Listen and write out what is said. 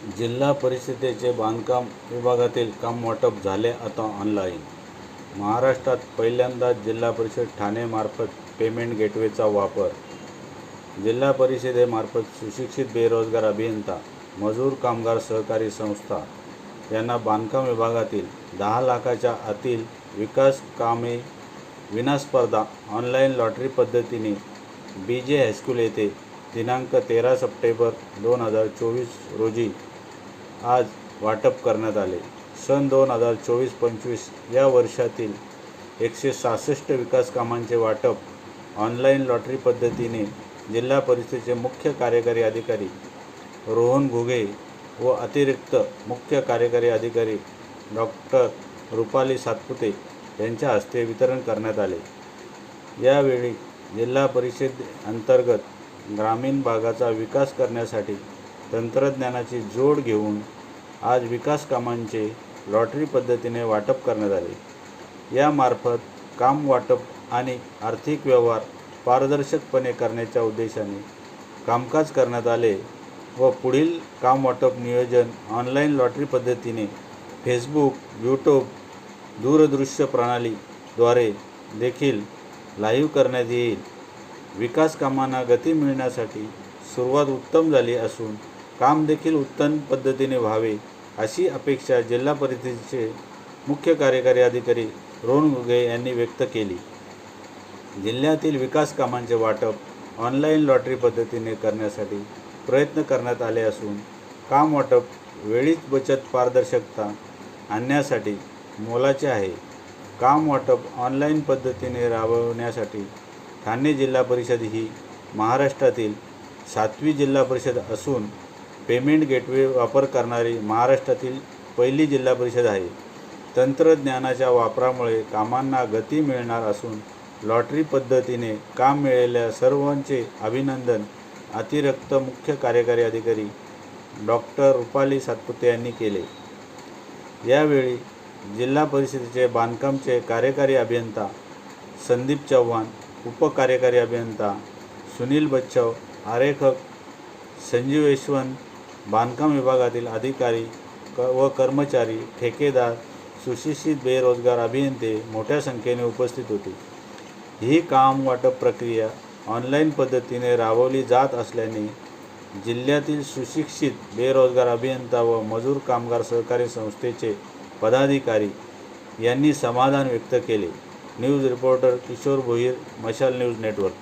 जिल्हा परिषदेचे बांधकाम विभागातील काम वाटप झाले आता ऑनलाईन महाराष्ट्रात पहिल्यांदाच जिल्हा परिषद ठाणेमार्फत पेमेंट गेटवेचा वापर. जिल्हा परिषदेमार्फत सुशिक्षित बेरोजगार अभियंता मजूर कामगार सहकारी संस्था यांना बांधकाम विभागातील दहा लाखाच्या आतील विकास कामे विनास्पर्धा ऑनलाईन लॉटरी पद्धतीने बी जे हायस्कूल येथे दिनांक तेरा सप्टेंबर दोन हजार चोवीस रोजी आज वाटप करण्यात आले. सन दोन हजार चोवीस पंचवीस या वर्षातील एकशे सहासष्ट विकास कामांचे वाटप ऑनलाईन लॉटरी पद्धतीने जिल्हा परिषदेचे मुख्य कार्यकारी अधिकारी रोहन घुगे व अतिरिक्त मुख्य कार्यकारी अधिकारी डॉक्टर रुपाली सातपुते यांच्या हस्ते वितरण करण्यात आले. यावेळी जिल्हा परिषद अंतर्गत ग्रामीण भागाचा विकास करण्यासाठी तंत्रज्ञानाची जोड घेऊन आज विकास कामांचे लॉटरी पद्धतीने वाटप करण्यात आले. यामार्फत काम वाटप आणि आर्थिक व्यवहार पारदर्शकपणे करण्याच्या उद्देशाने कामकाज करण्यात आले व पुढील काम वाटप नियोजन ऑनलाईन लॉटरी पद्धतीने फेसबुक यूट्यूब दूरदृश्य प्रणालीद्वारे देखील लाईव्ह करण्यात येईल. विकास कामांना गती मिळण्यासाठी सुरुवात उत्तम झाली असून काम देखील उत्तम पद्धतीने व्हावे अशी अपेक्षा जिल्हा परिषदेचे मुख्य कार्यकारी अधिकारी रोहन घुगे यांनी व्यक्त केली. जिल्ह्यातील विकास कामांचे वाटप ऑनलाईन लॉटरी पद्धतीने करण्यासाठी प्रयत्न करण्यात आले असून काम वाटप वेळीच बचत पारदर्शकता आणण्यासाठी मोलाचे आहे. काम वाटप ऑनलाईन पद्धतीने राबवण्यासाठी ठाणे जिल्हा परिषद ही महाराष्ट्रातील सातवी जिल्हा परिषद असून पेमेंट गेटवे वापर करणारी महाराष्ट्रातील पहिली जिल्हा परिषद आहे. तंत्रज्ञानाच्या वापरामुळे कामांना गती मिळणार असून लॉटरी पद्धतीने काम मिळालेल्या सर्वांचे अभिनंदन अतिरिक्त मुख्य कार्यकारी अधिकारी डॉक्टर रुपाली सातपुते यांनी केले. यावेळी जिल्हा परिषदेचे बांधकामचे कार्यकारी अभियंता संदीप चव्हाण उपकार्यकारी अभियंता सुनील बच्छव आरेखक संजीव यशवंत बांधकाम विभागातील अधिकारी क व कर्मचारी ठेकेदार सुशिक्षित बेरोजगार अभियंते मोठ्या संख्येने उपस्थित होते. ही काम वाटप प्रक्रिया ऑनलाईन पद्धतीने राबवली जात असल्याने जिल्ह्यातील सुशिक्षित बेरोजगार अभियंता व मजूर कामगार सहकारी संस्थेचे पदाधिकारी यांनी समाधान व्यक्त केले. न्यूज रिपोर्टर किशोर भोईर मशाल न्यूज नेटवर्क.